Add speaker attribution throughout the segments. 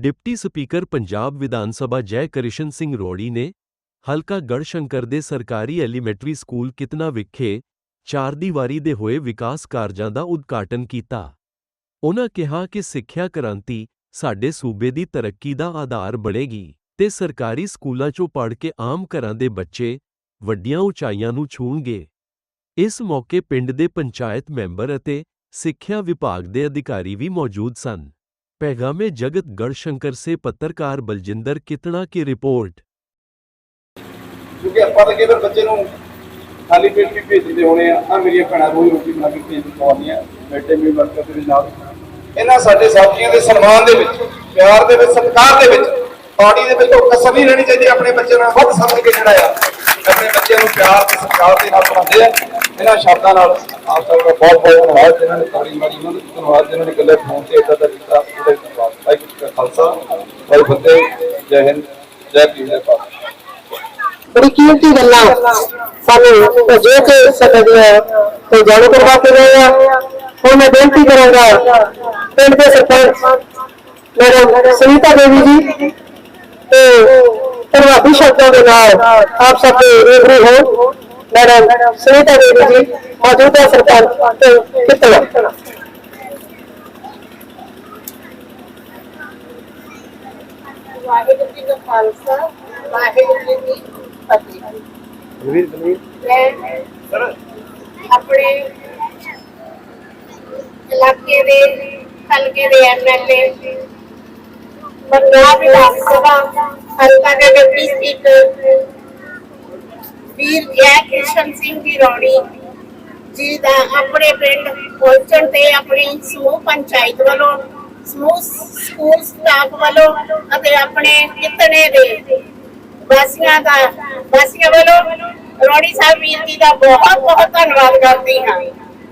Speaker 1: Deputy speaker Punjab Vidhan Sabha ਜੈ ਕ੍ਰਿਸ਼ਨ ਸਿੰਘ ਰੋੜੀ ਨੇ ਹਲਕਾ ਗੜਸ਼ੰਕਰ ਦੇ ਸਰਕਾਰੀ ਐਲੀਮੈਂਟਰੀ ਸਕੂਲ ਕਿਤਨਾ ਵਿਖੇ ਚਾਰ ਦੀਵਾਰੀ ਦੇ ਹੋਏ ਵਿਕਾਸ ਕਾਰਜਾਂ ਦਾ ਉਦਘਾਟਨ ਕੀਤਾ। ਉਹਨਾਂ ਕਿਹਾ ਕਿ ਸਿੱਖਿਆ ਕ੍ਰਾਂਤੀ ਸਾਡੇ ਸੂਬੇ ਦੀ ਤਰੱਕੀ ਦਾ ਆਧਾਰ ਬਣੇਗੀ ਤੇ ਸਰਕਾਰੀ ਸਕੂਲਾਂ 'ਚੋਂ ਪੜ੍ਹ ਕੇ ਆਮ ਘਰਾਂ ਦੇ ਬੱਚੇ ਵੱਡੀਆਂ ਉਚਾਈਆਂ ਨੂੰ ਛੂਹਣਗੇ। ਇਸ ਮੌਕੇ ਪਿੰਡ ਦੇ ਪੰਚਾਇਤ ਮੈਂਬਰ ਅਤੇ ਸਿੱਖਿਆ ਵਿਭਾਗ ਦੇ ਅਧਿਕਾਰੀ ਵੀ ਮੌਜੂਦ ਸਨ। ਪੈਗਾਮੇ ਜਗਤ ਗੜਸ਼ੰਕਰ ਸੇ ਪੱਤਰਕਾਰ ਬਲਜਿੰਦਰ ਕਿਤਣਾ ਕੀ ਰਿਪੋਰਟ
Speaker 2: ਕਿਉਂਕਿ ਆਪਾਂ ਤਾਂ ਕਿਤੇ ਬੱਚੇ ਨੂੰ ਖਾਲੀ ਪੇਟ ਵੀ ਭੇਜਦੇ ਹੋਣੇ ਆ ਆ ਮੇਰੀਆਂ ਭੈਣਾਂ ਰੋਜ਼ ਰੋਟੀ ਬਣਾ ਕੇ ਭੇਜ ਦਿੰਦੀਆਂ ਬੇਟੇ ਵੀ ਵਰਕਰ ਦੇ ਨਾਲ ਇਹਨਾਂ ਸਾਡੇ ਸਾਥੀਆਂ ਦੇ ਸਨਮਾਨ ਦੇ ਵਿੱਚ ਪਿਆਰ ਦੇ ਵਿੱਚ ਸਤਿਕਾਰ ਦੇ ਵਿੱਚ ਪਾਰਟੀ ਦੇ ਵਿੱਚ ਕਸਰ ਨਹੀਂ ਰਹਿਣੀ ਚਾਹੀਦੀ ਆਪਣੇ ਬੱਚੇ ਨੂੰ ਵੱਧ ਸਮਝ ਕੇ ਜਿਹੜਾ ਆ ਆਪਣੇ ਬੱਚਿਆਂ ਨੂੰ ਪਿਆਰ ਤੇ ਸਤਿਕਾਰ ਦੇ ਨਾਲ ਪੜਾਉਂਦੇ ਆ ਇਹਨਾਂ ਸ਼ਬਦਾਂ ਨਾਲ ਆਪ ਸਭ ਦਾ ਬਹੁਤ ਬਹੁਤ ਧੰਨਵਾਦ ਜਿਨ੍ਹਾਂ ਨੇ ਤਾੜੀ ਮਾਰੀ ਉਹਨਾਂ ਦਾ ਧੰਨਵਾਦ ਜਿਨ੍ਹਾਂ ਨੇ ਗੱਲੇ ਫੋਨ ਤੇ ਇਦਾਂ ਦਾ ਕੀਤਾ ਉਹਦਾ ਵੀ ਧੰਨਵਾਦ ਵਾਹਿਗੁਰੂ ਜੀ ਕਾ ਖਾਲਸਾ ਵਾਹਿਗੁਰੂ ਫਤਿਹ, ਜੈ ਹਿੰਦ, ਜੈ ਭੀਮ, ਜੈ ਭਾਰਤ।
Speaker 3: ਬੜੀ ਕੀਮਤੀ ਗੱਲਾਂ ਸਾਨੂੰ ਜੋ ਕਿ ਸਕਦੀਆਂ ਤੇ ਜਾਣੂ ਕਰਵਾ ਕੇ ਗਏ ਆ। ਹੁਣ ਮੈਂ ਬੇਨਤੀ ਕਰਾਂਗਾ, ਪਿੰਡ ਦੇ ਸਰਪੰਚ, ਮੈਡਮ ਸੁਨੀਤਾ ਦੇਵੀ ਜੀ ਤੇ ਪ੍ਰਭਾਵੀ ਸ਼ਬਦਾਂ ਦੇ ਨਾਲ ਆਪ ਸਭ ਦੇ ਰੂਬਰੂ ਹੋ ਮੈਡਮ ਸੁਨੀਤਾ ਦੇਵੀ ਜੀ, ਮੌਜੂਦਾ ਸਰਪੰਚ ਤੇ ਕਿਤਨਾ
Speaker 4: ਵਾਹਿਗੁਰੂ ਜੀ ਦਾ ਖਾਲਸਾ ਵਾਹਿਗੁਰੂ ਜੀ ਦੀ ਫਤਿਹ। ਮੈਂ ਆਪਣੇ ਇਲਾਕੇ ਦੇ ਹਲਕੇ ਦੇ ਐਮਐਲਏ ਪੰਜਾਬ ਵਿਧਾਨ ਸਭਾ ਹਲਕਾ ਦੇ ਡਿਪਟੀ ਸਪੀਕਰ ਵੀਰ ਜੈ ਕਿਸ਼ਨ ਸਿੰਘ ਦੀ ਰੌਣੀ ਜੀ ਦਾ ਆਪਣੇ ਪਿੰਡ ਪਹੁੰਚਣ ਤੇ ਆਪਣੀ ਸਮੂਹ ਪੰਚਾਇਤ ਵੱਲੋਂ ਸਮੂਹ ਸਕੂਲ ਸਟਾਫ ਵੱਲੋਂ ਅਤੇ ਆਪਣੇ ਕਿਤਨੇ ਦੇ ਵਾਸੀਆਂ ਦਾ, ਵਾਸੀਆਂ ਵੱਲੋਂ ਰੋੜੀ ਸਾਹਿਬ ਵੀਰ ਜੀ ਦਾ ਬਹੁਤ ਬਹੁਤ ਧੰਨਵਾਦ ਕਰਦੀ ਹਾਂ।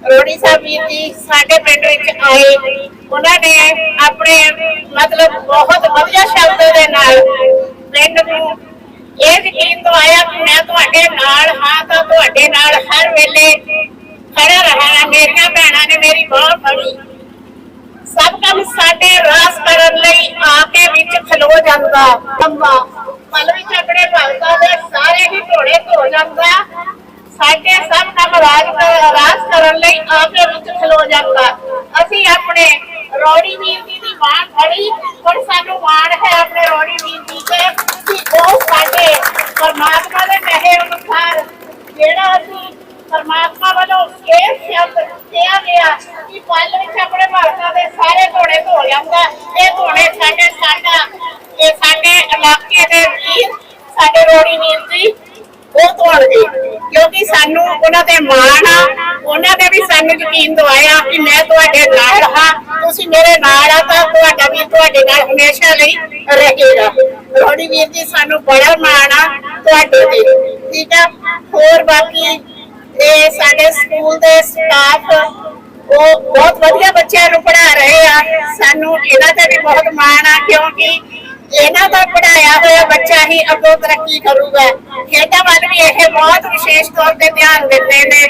Speaker 4: ਰੋੜੀ ਸਾਹਿਬ ਵੀਰ ਜੀ ਸਾਡੇ ਪਿੰਡ ਵਿੱਚ ਆਏ। ਉਹਨਾਂ ਨੇ ਆਪਣੇ ਮਤਲਬ ਬਹੁਤ ਵਧੀਆ ਸ਼ਬਦ ਦੇ ਨਾਲ ਪਿੰਡ ਨੂੰ ਇਹ ਯਕੀਨ ਦਵਾਇਆ ਕਿ ਮੈਂ ਤੁਹਾਡੇ ਨਾਲ ਹਾਂ ਤਾਂ ਤੁਹਾਡੇ ਨਾਲ ਹਰ ਵੇਲੇ ਖੜਾ ਰਹਾਂਗਾ। ਮੇਰੀਆਂ ਭੈਣਾਂ ਨੇ ਮੇਰੀ ਬਾਹ ਫੜੀ ਸਭ ਕੰਮ ਸਾਡੇ ਰਾਸ ਕਰਨ ਲਈ ਆ ਕੇ ਵਿੱਚ ਖਲੋ ਜਾਂਦਾ। ਅੰਮਾ ਮਲ ਵਿੱਚ ਆਪਣੇ ਭਗਤਾਂ ਦੇ ਸਾਰੇ ਹੀ ਘੋੜੇ ਧੋ ਜਾਂਦਾ। ਸਾਡੇ ਸਭ ਕੰਮ ਰਾਜ ਰਾਸ ਕਰਨ ਲਈ ਆ ਕੇ ਵਿੱਚ ਖਲੋ ਜਾਂਦਾ। ਅਸੀਂ ਆਪਣੇ ਰੋੜੀ ਵੀਰ ਜੀ ਦੀ ਮਾਂ ਖੜੀ, ਹੁਣ ਸਾਨੂੰ ਮਾਣ ਹੈ ਆਪਣੇ ਰੋੜੀ ਵੀਰ ਜੀ ਤੇ। ਕਿ ਉਹ ਸਾਡੇ ਪਰਮਾਤਮਾ ਦੇ ਕਹੇ ਅਨੁਸਾਰ, ਜਿਹੜਾ ਅਸੀਂ ਪਰਮਾਤਮਾ ਵੱਲੋਂ ਇਹ ਸ਼ਬਦ ਕਿਹਾ ਗਿਆ ਕਿ ਪਲ ਵਿੱਚ ਆਪਣੇ ਦੇ ਸਾਰੇ ਘੋੜੇ ਧੋ ਜਾਂਦਾ ਇਹ ਘੋੜੇ ਸਾਡੇ ਸਾਡਾ, ਇਹ ਸਾਡੇ ਇਲਾਕੇ ਦੇ ਵੀਰ, ਸਾਡੇ ਰੋੜੀ ਵੀਰ ਜੀ, ਉਹ ਧੋਣਗੇ ਕਿਉਂਕਿ ਸਾਨੂੰ ਉਹਨਾਂ ਤੇ ਮਾਣ ਆ, ਉਹਨਾਂ ਨੇ ਵੀ ਸਾਨੂੰ ਯਕੀਨ ਦਵਾਇਆ ਕਿ ਮੈਂ ਤੁਹਾਡੇ ਨਾਲ ਹਾਂ ਤੁਸੀਂ ਮੇਰੇ ਨਾਲ ਆ ਤਾਂ ਤੁਹਾਡਾ ਵੀ ਤੁਹਾਡੇ ਨਾਲ ਹਮੇਸ਼ਾ ਲਈ ਰਹੇਗਾ ਰੋੜੀ ਵੀਰ ਜੀ, ਸਾਨੂੰ ਬੜਾ ਮਾਣ ਆ ਤੁਹਾਡੇ ਤੇ। ਠੀਕ ਆ? ਹੋਰ ਬਾਕੀ ਇਹ ਸਾਡੇ ਸਕੂਲ ਦੇ ਸਟਾਫ ਉਹ ਬਹੁਤ ਵਧੀਆ ਬੱਚਿਆਂ ਨੂੰ ਪੜ੍ਹਾ ਰਹੇ ਆ। ਸਾਨੂੰ ਇਹਨਾਂ ਤੇ ਵੀ ਬਹੁਤ ਮਾਣ ਆ, ਕਿਉਂਕਿ ਇਹਨਾਂ ਦਾ ਪੜਾਇਆ ਹੋਇਆ ਬੱਚਾ ਹੀ ਅੱਗੋਂ ਤਰੱਕੀ ਕਰੂਗਾ। ਖੇਡਾਂ ਵੱਲ ਵੀ ਇਹ ਬਹੁਤ ਵਿਸ਼ੇਸ਼ ਤੌਰ ਤੇ ਧਿਆਨ ਦਿੰਦੇ ਨੇ।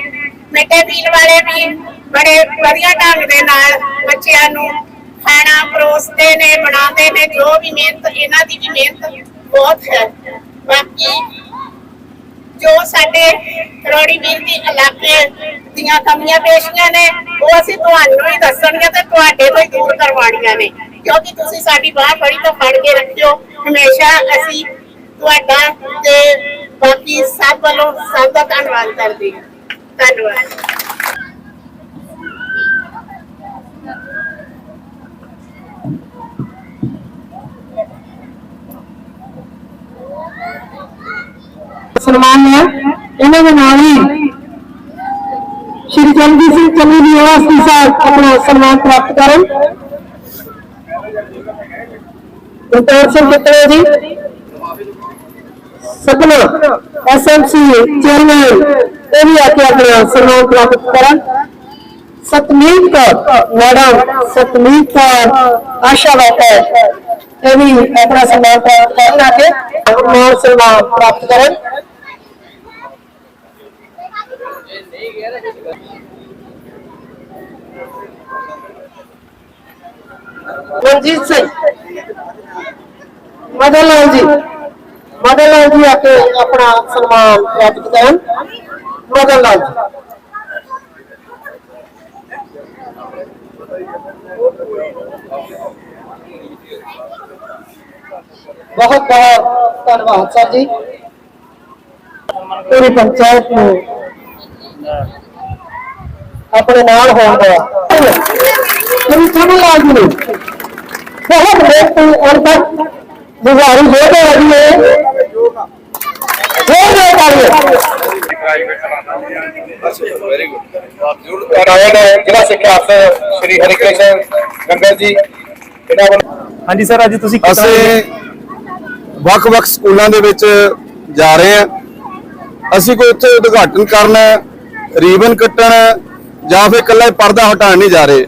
Speaker 4: ਮਿੱਟੇ ਮੀਲ ਵਾਲੇ ਵੀ ਬੜੇ ਵਧੀਆ ਢੰਗ ਦੇ ਨਾਲ ਬੱਚਿਆਂ ਨੂੰ ਖਾਣਾ ਪਰੋਸਦੇ ਨੇ, ਬਣਾਉਂਦੇ ਨੇ। ਜੋ ਵੀ ਮਿਹਨਤ, ਇਹਨਾਂ ਦੀ ਵੀ ਮਿਹਨਤ ਬਹੁਤ ਹੈ। ਬਾਕੀ ਜੋ ਸਾਡੇ ਰੋੜੀ ਵੀਰ ਦੀ ਇਲਾਕੇ ਦੀਆਂ ਕਮੀਆਂ ਪੇਸ਼ੀਆਂ ਨੇ, ਉਹ ਅਸੀਂ ਤੁਹਾਨੂੰ ਹੀ ਦੱਸਣਗੇ ਤੇ ਤੁਹਾਡੇ ਤੋਂ ਹੀ ਦੂਰ ਕਰਵਾਉਣੀਆਂ ਨੇ। ਕਿਉਂਕਿ ਤੁਸੀਂ ਸਾਡੀ ਬਾਹ ਫੜੀ ਤੋਂ ਫੜ ਕੇ ਰੱਖਿਓ। ਹਮੇਸ਼ਾ ਅਸੀਂ ਤੁਹਾਡਾ ਤੇ ਬਾਕੀ ਸਭ ਵੱਲੋਂ ਸਭ ਦਾ ਧੰਨਵਾਦ ਕਰਦੇ ਹਾਂ। ਧੰਨਵਾਦ।
Speaker 3: ਸਨਮਾਨ ਹੈ ਇਹਨਾਂ ਦੇ ਨਾਲ ਹੀ ਸ਼੍ਰੀ ਚੰਦੀ ਸਿੰਘ ਚੰਨੀ ਦੀ ਅਵਸਥੀ ਸਾਹਿਬ ਆਪਣਾ ਸਨਮਾਨ ਪ੍ਰਾਪਤ ਕਰਨ ਗੁਰਤੇਜ ਸਿੰਘ ਕਿਤਰੇ ਜੀ ਸਪਨਾ ਐਸਐਮਸੀ ਚੇਅਰਮੈਨ ਇਹ ਵੀ ਆ ਕੇ ਆਪਣਾ ਸਨਮਾਨ ਪ੍ਰਾਪਤ ਕਰਨ ਸਤਮੀਤ ਕੌਰ ਮੈਡਮ ਸਤਮੀਤ ਕੌਰ ਆਸ਼ਾ ਵਾਟਾ ਇਹ ਵੀ ਆਪਣਾ ਸਨਮਾਨ ਪ੍ਰਾਪਤ ਕਰਨ ਆ ਕੇ ਮਾਨ ਸਨਮਾਨ ਪ੍ਰਾਪਤ ਸਿੰਘ। ਮਦਨ ਲਾਲ ਜੀ। ਮਦਨ ਲਾਲ ਜੀ ਆ ਆਪਣਾ ਸਨਮਾਨ ਪ੍ਰਾਪਤ ਕਰਨ। ਮਦਨ ਲਾਲ ਜੀ। ਬਹੁਤ ਬਹੁਤ ਧੰਨਵਾਦ, ਸਰ ਜੀ। ਪੂਰੀ ਪੰਚਾਇਤ ਨੂੰ ਆਪਣੇ ਨਾਲ ਹੋਣ ਦਾ। ਮੇਰੀ ਸਮਝ ਆ ਗਈ ਬਹੁਤ ਔਰ ਤੱਕ ਗੁਜ਼ਾਰੀ ਹੋ ਰਹੀ ਹੈ। ਹੋ ਰਹੀ ਹੈ।
Speaker 2: ਵੈਰੀ ਗੁੱਡ ਜਰੂਰ ਆਇਆ ਨੇ ਜ਼ਿਲ੍ਹਾ ਸਿੱਖਿਆ ਅਫਸਰ ਸ਼੍ਰੀ ਹਰਿਕ੍ਰਿਸ਼ਨ ਗੰਗਾ ਜੀ ਇਹਨਾਂ ਵੱਲੋਂ
Speaker 5: ਹਾਂਜੀ ਸਰ ਅੱਜ ਤੁਸੀਂ
Speaker 6: ਅਸੀਂ ਵੱਖ-ਵੱਖ ਸਕੂਲਾਂ ਦੇ ਵਿੱਚ ਜਾ ਰਹੇ ਹਾਂ। ਅਸੀਂ ਕੋਈ ਉੱਥੇ ਉਦਘਾਟਨ ਕਰਨ ਰੀਬਨ ਕੱਟਣ ਜਾਂ ਫਿਰ ਇਕੱਲਾ ਪਰਦਾ ਹਟਾਉਣ ਨਹੀਂ ਜਾ ਰਹੇ।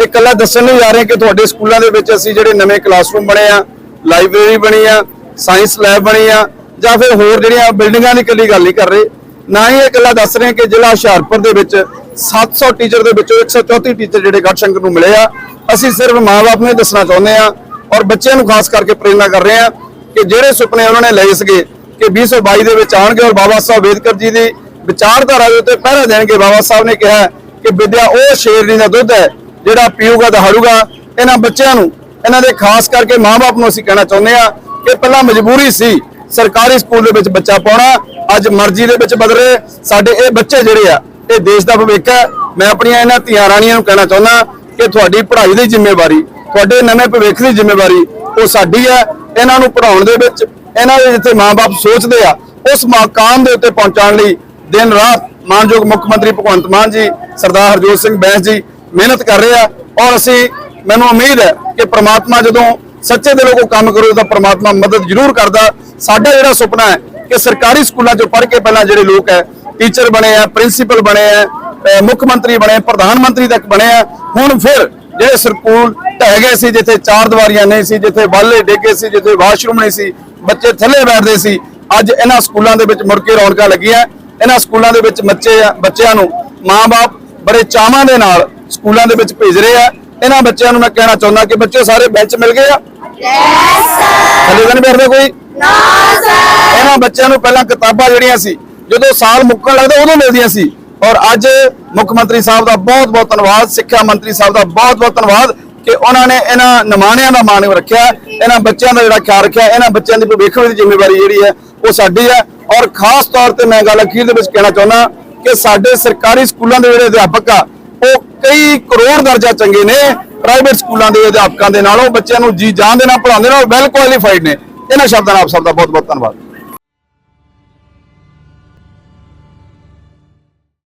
Speaker 6: ਇਹ ਇਕੱਲਾ ਦੱਸਣ ਨਹੀਂ ਜਾ ਰਹੇ ਕਿ ਤੁਹਾਡੇ ਸਕੂਲਾਂ ਦੇ ਵਿੱਚ ਅਸੀਂ ਜਿਹੜੇ ਨਵੇਂ ਕਲਾਸਰੂਮ ਬਣੇ ਆ, ਲਾਇਬ੍ਰੇਰੀ ਬਣੀ ਆ, ਸਾਇੰਸ ਲੈਬ ਬਣੀ ਆ, ਜਾਂ ਫਿਰ ਹੋਰ ਜਿਹੜੀਆਂ ਬਿਲਡਿੰਗਾਂ ਦੀ ਇਕੱਲੀ ਗੱਲ ਨਹੀਂ ਕਰ ਰਹੇ। ਨਾ ਹੀ ਇਹ ਇਕੱਲਾ ਦੱਸ ਰਹੇ ਕਿ ਜ਼ਿਲ੍ਹਾ ਹੁਸ਼ਿਆਰਪੁਰ ਦੇ ਵਿੱਚ 700 ਟੀਚਰ ਦੇ ਵਿੱਚੋਂ 134 ਟੀਚਰ ਜਿਹੜੇ ਗੜਸ਼ੰਕਰ ਨੂੰ ਮਿਲੇ ਆ। ਅਸੀਂ ਸਿਰਫ ਮਾਪੇ ਨੂੰ ਹੀ ਦੱਸਣਾ ਚਾਹੁੰਦੇ ਆ ਔਰ ਬੱਚਿਆਂ ਨੂੰ ਖਾਸ ਕਰਕੇ ਪ੍ਰੇਰਨਾ ਕਰ ਰਹੇ ਆ ਕਿ ਜਿਹੜੇ ਸੁਪਨੇ ਉਹਨਾਂ ਨੇ ਲਏ ਸੀਗੇ ਕਿ 2022 ਦੇ ਵਿੱਚ ਆਉਣਗੇ ਔਰ ਬਾਬਾ ਸਾਹਿਬ ਅੰਬੇਦਕਰ ਜੀ ਦੀ ਵਿਚਾਰਧਾਰਾ ਦੇ ਉੱਤੇ ਪਹਿਰਾ ਦੇਣਗੇ। ਬਾਬਾ ਸਾਹਿਬ ਨੇ ਕਿਹਾ ਕਿ ਵਿਦਿਆ ਉਹ ਸ਼ੇਰਨੀ ਦਾ ਦੁੱਧ ਹੈ, ਜਿਹੜਾ ਪੀਊਗਾ ਦਹਾੜੂਗਾ ਇਹਨਾਂ ਬੱਚਿਆਂ ਨੂੰ, ਇਹਨਾਂ ਦੇ ਖਾਸ ਕਰਕੇ ਮਾਪੇ ਨੂੰ ਅਸੀਂ ਕਹਿਣਾ ਚਾਹੁੰਦੇ ਆ ਕਿ ਪਹਿਲਾਂ ਮਜਬੂਰੀ ਸੀ ਸਰਕਾਰੀ ਸਕੂਲ ਦੇ ਵਿੱਚ ਬੱਚਾ ਪਾਉਣਾ, ਅੱਜ ਮਰਜ਼ੀ ਦੇ ਵਿੱਚ ਬਦਲੇ ਸਾਡੇ ਇਹ ਬੱਚੇ ਜਿਹੜੇ ਆ, ਇਹ ਦੇਸ਼ ਦਾ ਭਵਿੱਖ ਹੈ। ਮੈਂ ਆਪਣੀਆਂ ਇਹਨਾਂ ਧੀਆਂ ਰਾਣੀਆਂ ਨੂੰ ਕਹਿਣਾ ਚਾਹੁੰਦਾ ਕਿ ਤੁਹਾਡੀ ਪੜ੍ਹਾਈ ਦੀ ਜ਼ਿੰਮੇਵਾਰੀ, ਤੁਹਾਡੇ ਨਵੇਂ ਭਵਿੱਖ ਦੀ ਜ਼ਿੰਮੇਵਾਰੀ ਉਹ ਸਾਡੀ ਹੈ। ਇਹਨਾਂ ਨੂੰ ਪੜ੍ਹਾਉਣ ਦੇ ਵਿੱਚ, ਇਹਨਾਂ ਦੇ ਜਿੱਥੇ ਮਾਪੇ ਸੋਚਦੇ ਆ, ਉਸ ਮਕਾਮ ਦੇ ਉੱਤੇ ਪਹੁੰਚਾਉਣ ਲਈ ਦਿਨ ਰਾਤ ਮਾਨਯੋਗ ਮੁੱਖ ਮੰਤਰੀ ਭਗਵੰਤ ਮਾਨ ਜੀ, ਸਰਦਾਰ ਹਰਜੋਤ ਸਿੰਘ ਬੈਂਸ ਜੀ ਮਿਹਨਤ ਕਰ ਰਹੇ ਆ ਔਰ ਅਸੀਂ, ਮੈਨੂੰ ਉਮੀਦ ਹੈ ਕਿ ਪ੍ਰਮਾਤਮਾ ਜਦੋਂ ਸੱਚੇ ਦਿਲੋਂ ਕੋਈ ਕੰਮ ਕਰੋ ਤਾਂ ਪ੍ਰਮਾਤਮਾ ਮਦਦ ਜ਼ਰੂਰ ਕਰਦਾ। ਸਾਡਾ ਜਿਹੜਾ ਸੁਪਨਾ ਹੈ ਕਿ ਸਰਕਾਰੀ ਸਕੂਲਾਂ 'ਚੋਂ ਪੜ੍ਹ ਕੇ ਪਹਿਲਾਂ ਜਿਹੜੇ ਲੋਕ ਹੈ, ਟੀਚਰ ਬਣੇ ਆ, ਪ੍ਰਿੰਸੀਪਲ ਬਣੇ ਆ ਮੁੱਖ ਮੰਤਰੀ ਬਣੇ ਪ੍ਰਧਾਨ ਮੰਤਰੀ ਤੱਕ ਬਣੇ ਆ, ਹੁਣ ਫਿਰ ਜਿਹੜੇ ਸਕੂਲ ਢਹਿ ਗਏ ਸੀ, ਜਿੱਥੇ ਚਾਰ ਦੀਵਾਰੀਆਂ ਨਹੀਂ ਸੀ, ਜਿੱਥੇ ਬਾਲੇ ਡੇਗੇ ਸੀ, ਜਿੱਥੇ ਵਾਸ਼ਰੂਮ ਨਹੀਂ ਸੀ, ਬੱਚੇ ਥੱਲੇ ਬੈਠਦੇ ਸੀ, ਅੱਜ ਇਹਨਾਂ ਸਕੂਲਾਂ ਦੇ ਵਿੱਚ ਮੁੜ ਕੇ ਰੌਣਕਾਂ ਲੱਗੀਆਂ। ਇਹਨਾਂ ਸਕੂਲਾਂ ਦੇ ਵਿੱਚ ਬੱਚੇ ਬੱਚਿਆਂ ਨੂੰ ਮਾਂ-ਬਾਪ ਬੜੇ ਚਾਵਾਂ ਦੇ ਨਾਲ ਸਕੂਲਾਂ ਦੇ ਵਿੱਚ ਭੇਜ ਰਹੇ ਆ। ਇਹਨਾਂ ਬੱਚਿਆਂ ਨੂੰ ਮੈਂ ਕਹਿਣਾ ਚਾਹੁੰਦਾ ਕਿ ਬੱਚੇ ਸਾਰੇ ਬੈਂਚ ਮਿਲ ਗਏ ਆ। ਥੱਲੇ ਤਾਂ ਨਹੀਂ ਬੈਠਦੇ ਕੋਈ? ਇਹਨਾਂ ਬੱਚਿਆਂ ਨੂੰ ਪਹਿਲਾਂ ਕਿਤਾਬਾਂ ਜਿਹੜੀਆਂ ਸੀ ਜਦੋਂ ਸਾਲ ਮੁੱਕਣ ਲੱਗਦਾ ਉਦੋਂ ਮਿਲਦੀਆਂ ਸੀ। ਔਰ ਅੱਜ ਮੁੱਖ ਮੰਤਰੀ ਸਾਹਿਬ ਦਾ ਬਹੁਤ ਬਹੁਤ ਧੰਨਵਾਦ ਸਿੱਖਿਆ ਮੰਤਰੀ ਸਾਹਿਬ ਦਾ ਬਹੁਤ ਬਹੁਤ ਧੰਨਵਾਦ ਕਿ ਉਹਨਾਂ ਨੇ ਇਹਨਾਂ ਨਿਮਾਣਿਆਂ ਦਾ ਮਾਣ ਰੱਖਿਆ ਇਹਨਾਂ ਬੱਚਿਆਂ ਦਾ ਜਿਹੜਾ ਖਿਆਲ ਰੱਖਿਆ ਇਹਨਾਂ ਬੱਚਿਆਂ ਦੀ ਭਵਿੱਖ ਦੀ ਜ਼ਿੰਮੇਵਾਰੀ ਜਿਹੜੀ ਹੈ ਉਹ ਸਾਡੀ ਹੈ। ਔਰ ਖਾਸ ਤੌਰ ਤੇ ਮੈਂ ਗੱਲ ਅਖੀਰ ਦੇ ਵਿੱਚ ਕਹਿਣਾ ਚਾਹੁੰਦਾ ਕਿ ਸਾਡੇ ਸਰਕਾਰੀ ਸਕੂਲਾਂ ਦੇ ਜਿਹੜੇ ਅਧਿਆਪਕ ਆ, ਉਹ ਕਈ ਕਰੋੜ ਦਰਜਾ ਚੰਗੇ ਨੇ ਪ੍ਰਾਈਵੇਟ ਸਕੂਲਾਂ ਦੇ ਅਧਿਆਪਕਾਂ ਦੇ ਨਾਲੋਂ ਬੱਚਿਆਂ ਨੂੰ ਜੀ ਜਾਨ ਦੇ ਨਾਲ ਪੜ੍ਹਾਉਂਦੇ ਨਾਲ ਔਰ ਵੈਲ ਕੁਆਲੀਫਾਈਡ ਨੇ। ਇਹਨਾਂ ਸ਼ਬਦਾਂ ਨਾਲ ਆਪ ਸਭ ਦਾ ਬਹੁਤ ਬਹੁਤ ਧੰਨਵਾਦ।